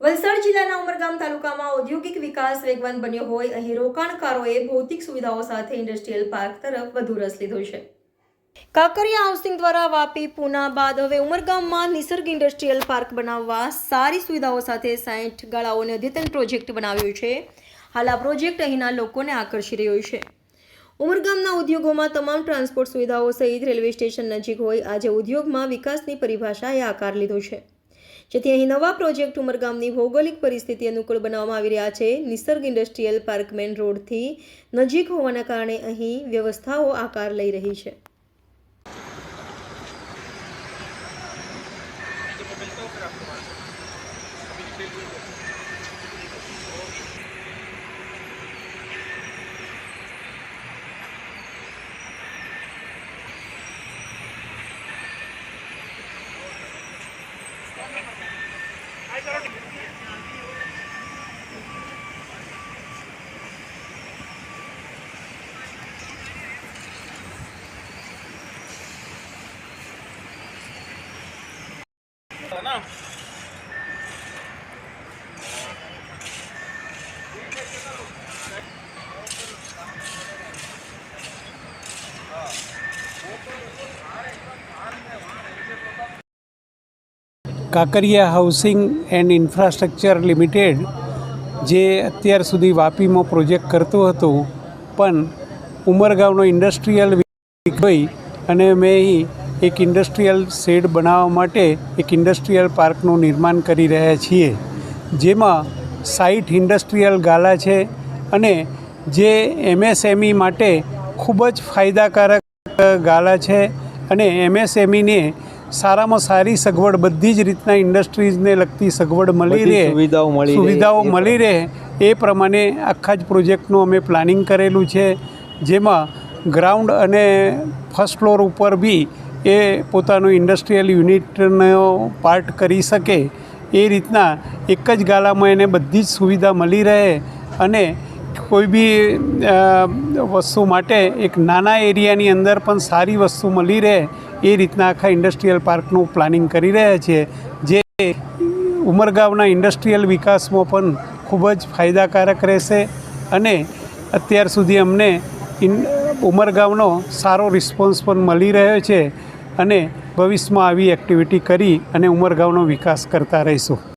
વલસાડ જિલ્લાના ઉમરગામ તાલુકામાં ઔદ્યોગિક વિકાસ વેગવાન બન્યો હોય, અહીં રોકાણકારોએ ભૌતિક સુવિધાઓ સાથે ઇન્ડસ્ટ્રીયલ પાર્ક તરફ વધુ રસ લીધો છે. કાંકરિયા હાઉસિંગ દ્વારા વાપી પૂના બાદ હવે ઉમરગામમાં નિસર્ગ ઇન્ડસ્ટ્રીયલ પાર્ક બનાવવા સારી સુવિધાઓ સાથે સાઠ ગાળાઓને અદ્યતન પ્રોજેક્ટ બનાવ્યો છે. હાલ આ પ્રોજેક્ટ અહીંના લોકોને આકર્ષી રહ્યો છે. ઉમરગામના ઉદ્યોગોમાં તમામ ટ્રાન્સપોર્ટ સુવિધાઓ સહિત રેલવે સ્ટેશન નજીક હોય, આજે ઉદ્યોગમાં વિકાસની પરિભાષાએ આકાર લીધો છે. જેથી અહીં નવા પ્રોજેક્ટ ઉમરગામની ભૌગોલિક પરિસ્થિતિ અનુકૂળ બનાવવામાં આવી રહ્યા છે. નિસર્ગ ઇન્ડસ્ટ્રીયલ પાર્ક મેન રોડથી નજીક હોવાના કારણે અહીં વ્યવસ્થાઓ આકાર લઈ રહી છે. Kankaria housing and infrastructure limited જે અત્યાર સુધી વાપીમાં પ્રોજેક્ટ કરતો હતો, પણ ઉમરગાંવનો ઇન્ડસ્ટ્રીયલ ગઈ અને મેં અહીં એક ઇન્ડસ્ટ્રીયલ શેડ બનાવવા માટે એક ઇન્ડસ્ટ્રીયલ પાર્કનું નિર્માણ કરી રહ્યા છીએ, જેમાં સાઇટ ઇન્ડસ્ટ્રીયલ ગાલા છે અને જે એમએસએમઈ માટે ખૂબ જ ફાયદાકારક ગાલા છે અને એમએસએમઈને સારામાં સારી સગવડ બધી જ રીતના ઇન્ડસ્ટ્રીઝને લગતી સગવડ મળી રહે સુવિધાઓ મળી રહે સુવિધાઓ એ મળી રહે એ પ્રમાણે આખા જ પ્રોજેક્ટનું અમે પ્લાનિંગ કરેલું છે જેમાં ગ્રાઉન્ડ અને ફર્સ્ટ ફ્લોર ઉપર બી એ પોતાનું ઇન્ડસ્ટ્રીયલ યુનિટનો પાર્ટ કરી શકે એ રીતના એક જ ગાલામાં એને બધી જ સુવિધા મળી રહે અને કોઈ બી વસ્તુ માટે એક નાના એરિયાની અંદર પણ સારી વસ્તુ મળી રહે એ રીતના આખા ઇન્ડસ્ટ્રીયલ પાર્કનું પ્લાનિંગ કરી રહ્યા છીએ જે ઉમરગાંવના ઇન્ડસ્ટ્રીયલ વિકાસમાં પણ ખૂબ જ ફાયદાકારક રહેશે અને અત્યાર સુધી અમને ઉમરગાંવનો સારો રિસ્પોન્સ પણ મળી રહ્યો છે અને ભવિષ્યમાં આવી એક્ટિવિટી કરી અને ઉમરગાંવનો વિકાસ કરતા રહીશું.